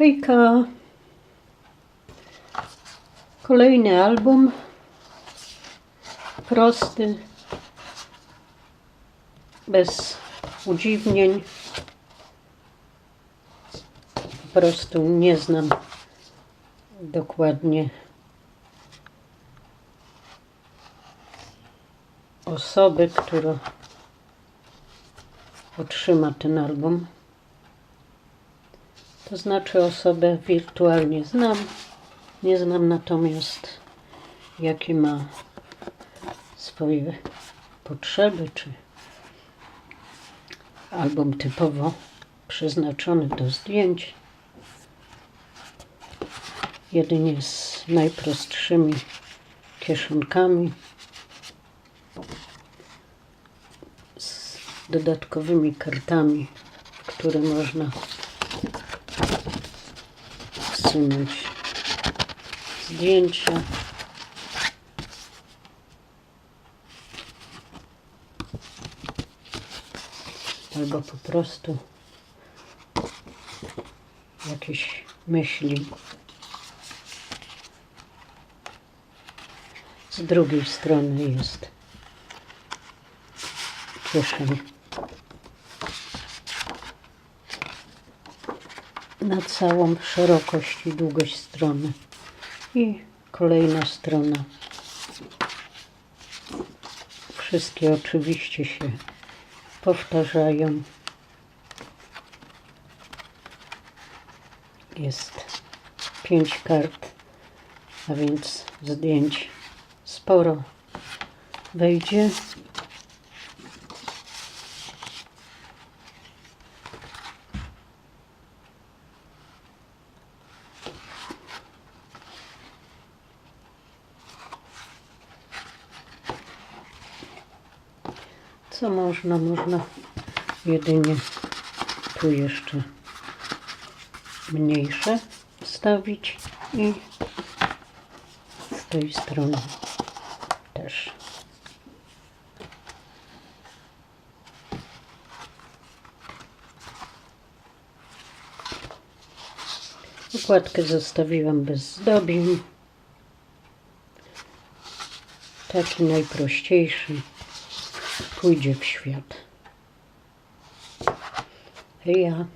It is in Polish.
Hejka. Kolejny album. Prosty. Bez udziwnień. Po prostu nie znam dokładnie osoby, która otrzyma ten album. To znaczy osobę wirtualnie znam. Nie znam natomiast jakie ma swoje potrzeby, czy album typowo przeznaczony do zdjęć. Jedynie z najprostszymi kieszonkami. Z dodatkowymi kartami, które można wsunąć zdjęcia. Albo po prostu jakieś myśli. Z drugiej strony jest kieszeń na całą szerokość i długość strony. I kolejna strona. Wszystkie oczywiście się powtarzają. Jest pięć kart, a więc zdjęć sporo wejdzie. Co można? Można jedynie tu jeszcze mniejsze wstawić i z tej strony też. Układkę zostawiłam bez zdobień. Taki najprościejszy pójdzie w świat. Ja.